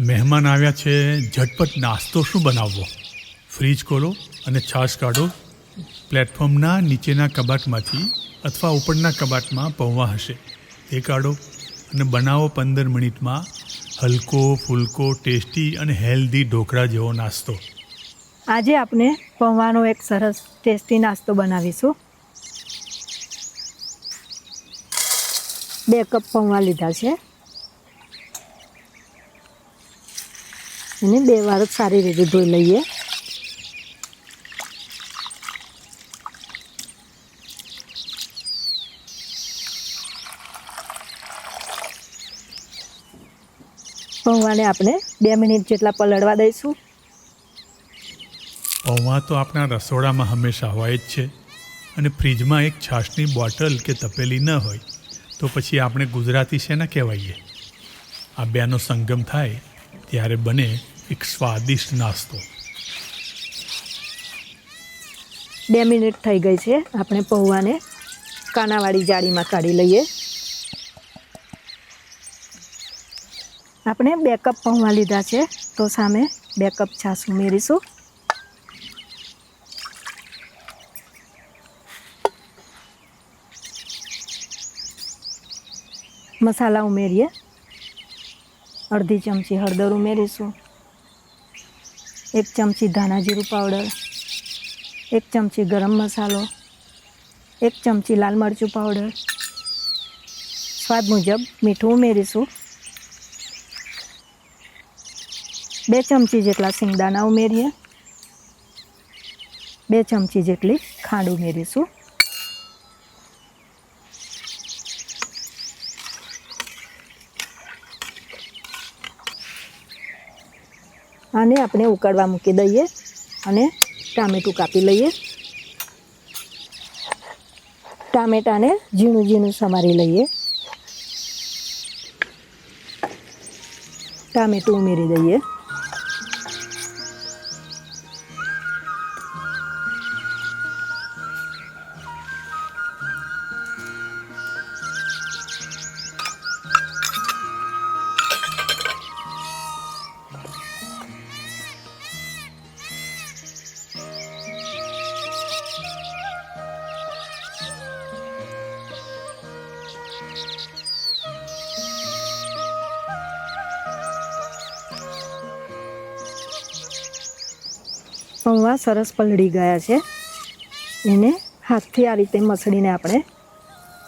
મહેમાન આવ્યા છે, ઝટપટ નાસ્તો શું બનાવવો? ફ્રીજ ખોલો અને છાશ કાઢો. પ્લેટફોર્મના નીચેના કબાટમાંથી અથવા ઉપરના કબાટમાં પૌવા હશે. તે કાઢો અને બનાવો પંદર મિનિટમાં હલકો, ફૂલકો, ટેસ્ટી અને હેલ્ધી ઢોકળા જેવો નાસ્તો. આજે આપણે પૌવાનો એક સરસ ટેસ્ટી નાસ્તો બનાવીશું. બે કપ પૌવા લીધા છે. એને બે વાર જ સારી રીતે ધોઈ લઈએ. પૌવાને આપણે બે મિનિટ જેટલા પલળવા દઈશું. પૌવા તો આપણા રસોડામાં હંમેશા હોય જ છે. અને ફ્રીજમાં એક છાશની બોટલ કે તપેલી ન હોય, તો પછી આપણે ગુજરાતી શેના કહેવાઈએ? આ બેનો સંગમ થાય, ત્યારે બને એક સ્વાદિષ્ટ નાસ્તો. બે મિનિટ થઈ ગઈ છે. આપણે પૌવાને કાનાવાળી જાળીમાં કાઢી લઈએ. આપણે બે કપ પૌવા લીધા છે. તો સામે બે કપ છાશ ઉમેરીશું મસાલા ઉમેરીએ. અડધી ચમચી હળદર ઉમેરીશું. એક ચમચી ધાણા જીરું પાવડર એક ચમચી ગરમ મસાલો, એક ચમચી લાલ મરચું પાવડર સ્વાદ મુજબ મીઠું ઉમેરીશું. બે ચમચી જેટલા શિંગદાણા ઉમેરીએ. બે ચમચી જેટલી ખાંડ ઉમેરીશું. આને આપણે ઉકાળવા મૂકી દઈએ અને ટામેટું કાપી લઈએ. ટામેટાને ઝીણું ઝીણું સમારી લઈએ. ટામેટું ઉમેરી દઈએ. પૌવા સરસ પલળી ગયા છે. એને હાથથી આ રીતે મસળીને આપણે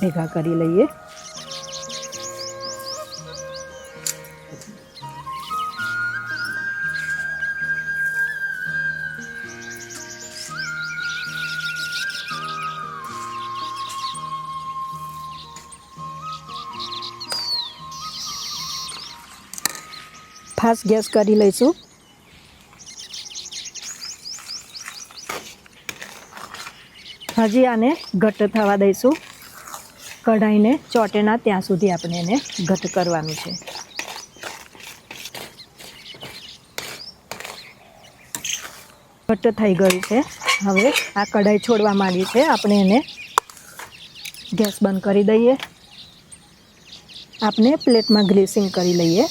ભેગા કરી લઈએ. ફાસ્ટ ગેસ કરી લઈશું. હજી આને ઘટ્ટ થવા દઈશું. કઢાઈને ચોટેના ત્યાં સુધી આપણે એને ઘટ્ટ કરવાનું છે. ઘટ્ટ થઈ ગયું છે. હવે આ કઢાઈ છોડવા માંડી છે. આપણે એને ગેસ બંધ કરી દઈએ. આપણે પ્લેટમાં ગ્રેસિંગ કરી લઈએ.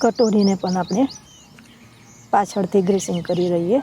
કટોરીને પણ આપણે પાછળથી ગ્રીસિંગ કરી રહીએ.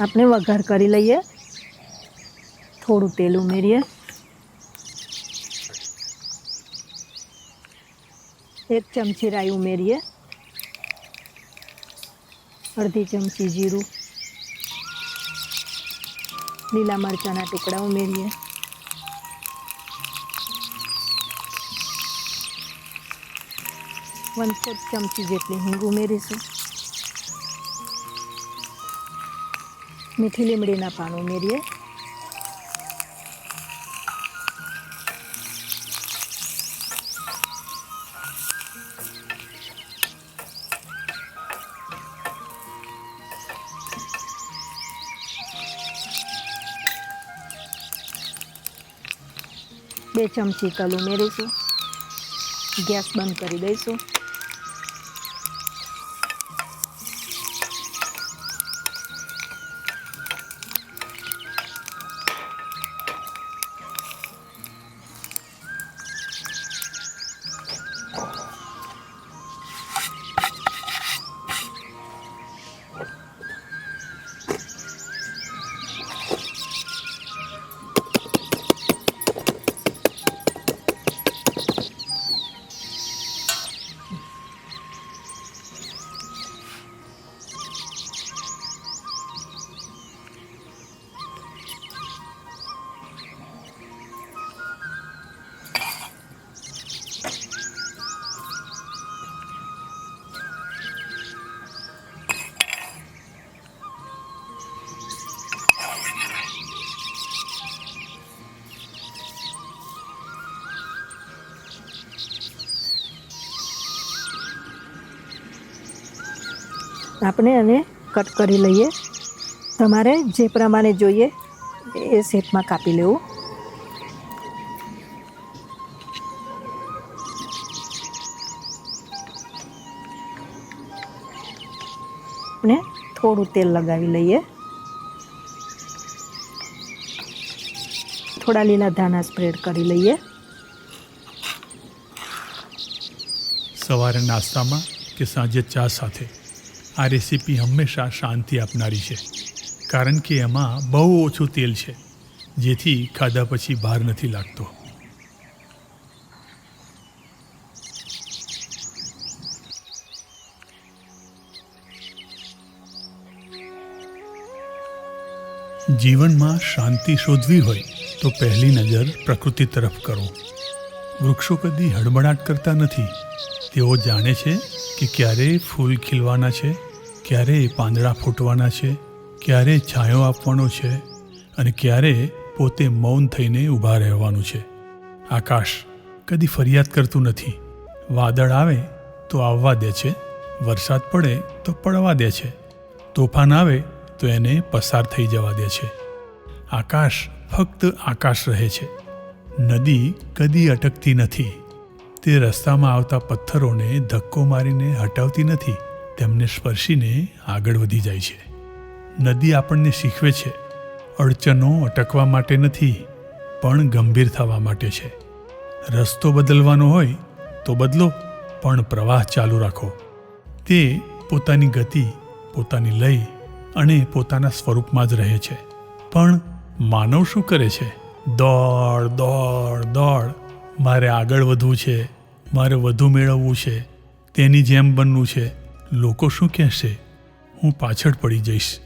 આપણે વઘાર કરી લઈએ થોડું તેલ ઉમેરીએ એક ચમચી રાઈ ઉમેરીએ અડધી ચમચી જીરું લીલા મરચાંના ટુકડા ઉમેરીએ વન ફોર્થ ચમચી જેટલી હિંગ ઉમેરીશું મીઠી લીમડીના પાન ઉમેરીએ. બે ચમચી તલ ઉમેરીશું. ગેસ બંધ કરી દઈશું. આપણે એને કટ કરી લઈએ. તમારે જે પ્રમાણે જોઈએ એ શેપમાં કાપી લેવું. આપણે થોડું તેલ લગાવી લઈએ. થોડા લીલા ધાણા સ્પ્રેડ કરી લઈએ. સવારે નાસ્તામાં કે સાંજે ચા સાથે? આ રેસીપી હંમેશા શાંતિ આપનારી છે. કારણ કે એમાં બહુ ઓછું તેલ છે, જેથી ખાધા પછી ભાર નથી લાગતો. જીવનમાં શાંતિ શોધવી હોય તો પહેલી નજર પ્રકૃતિ તરફ કરો. વૃક્ષો કદી હડબડાટ કરતા નથી. તેઓ જાણે છે કે ક્યારે ફૂલ ખીલવાના છે. ક્યારે પાંદડા ફૂટવાના છે ક્યારે છાંયો આપવાનો છે અને ક્યારે પોતે મૌન થઈને ઊભા રહેવાનું છે. આકાશ કદી ફરિયાદ કરતું નથી. વાદળ આવે તો આવવા દે છે, વરસાદ પડે તો પડવા દે છે, તોફાન આવે તો એને પસાર થઈ જવા દે છે. આકાશ ફક્ત આકાશ રહે છે. નદી કદી અટકતી નથી. તે રસ્તામાં આવતા પથ્થરોને ધક્કો મારીને હટાવતી નથી. તેમને સ્પર્શીને આગળ વધી જાય છે. નદી આપણને શીખવે છે અડચનો અટકવા માટે નથી, પણ ગંભીર થવા માટે છે. રસ્તો બદલવાનો હોય તો બદલો, પણ પ્રવાહ ચાલુ રાખો. તે પોતાની ગતિ, પોતાની લય અને પોતાના સ્વરૂપમાં જ રહે છે. પણ માનવ શું કરે છે? દોડ દોડ દોડ. મારે આગળ વધવું છે, મારે વધુ મેળવવું છે, તેની જેમ બનવું છે. લોકો શું કહેશે? હું પાછળ પડી જઈશ.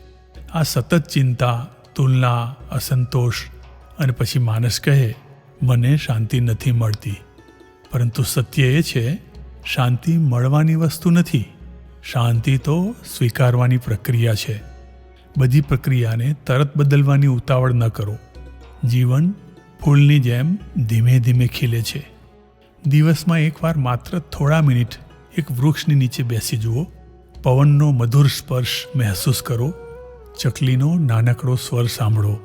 આ સતત ચિંતા, તુલના, અસંતોષ અને પછી માનસ કહે, મને શાંતિ નથી મળતી. પરંતુ સત્ય એ છે, શાંતિ મળવાની વસ્તુ નથી. શાંતિ તો સ્વીકારવાની પ્રક્રિયા છે. બધી પ્રક્રિયાને તરત બદલવાની ઉતાવળ ન કરો. જીવન ફૂલની જેમ ધીમે ધીમે ખીલે છે. દિવસમાં એકવાર માત્ર થોડા મિનિટ એક વૃક્ષની નીચે બેસી જુઓ. પવનનો મધુર સ્પર્શ મહેસૂસ કરો, ચકલીનો નાનકડો સ્વર સાંભળો,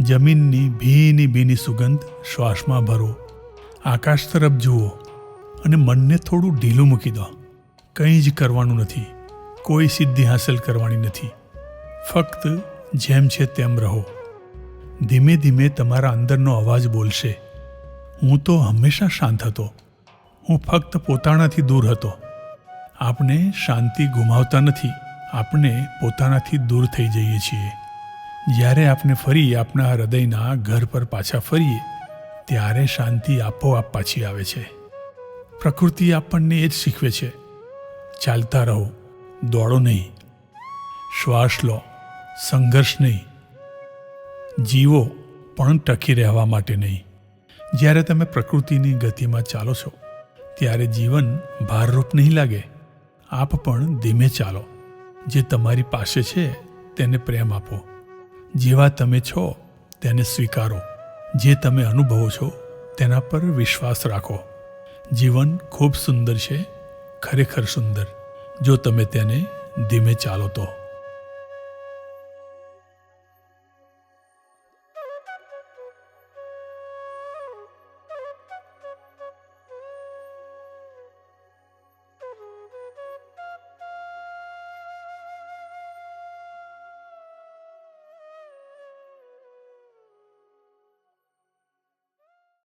જમીનની ભીની ભીની સુગંધ શ્વાસમાં ભરો, આકાશ તરફ જુઓ અને મનને થોડું ઢીલું મૂકી દો. કંઈ જ કરવાનું નથી, કોઈ સિદ્ધિ હાંસલ કરવાની નથી. ફક્ત જેમ છે તેમ રહો. ધીમે ધીમે તમારા અંદરનો અવાજ બોલશે. હું તો હંમેશા શાંત હતો. હું ફક્ત પોતાનાથી દૂર હતો. આપણે શાંતિ ગુમાવતા નથી. આપણે પોતાનાથી દૂર થઈ જઈએ છીએ. જ્યારે આપણે ફરી આપણા હૃદયના ઘર પર પાછા ફરીએ, ત્યારે શાંતિ આપોઆપ પાછી આવે છે. પ્રકૃતિ આપણને એ જ શીખવે છે. ચાલતા રહો, દોડો નહીં. શ્વાસ લો, સંઘર્ષ નહીં. જીવો પણ ટકી રહેવા માટે નહીં. જ્યારે તમે પ્રકૃતિની ગતિમાં ચાલો છો, ત્યારે જીવન ભારરૂપ નહીં લાગે. આપ પણ ધીમે ચાલો. જે તમારી પાસે છે, તેને પ્રેમ આપો. જેવા તમે છો, તેને સ્વીકારો. જે તમે અનુભવો છો, તેના પર વિશ્વાસ રાખો. જીવન ખૂબ સુંદર છે, ખરેખર સુંદર. જો તમે તેને ધીમે ચાલો તો.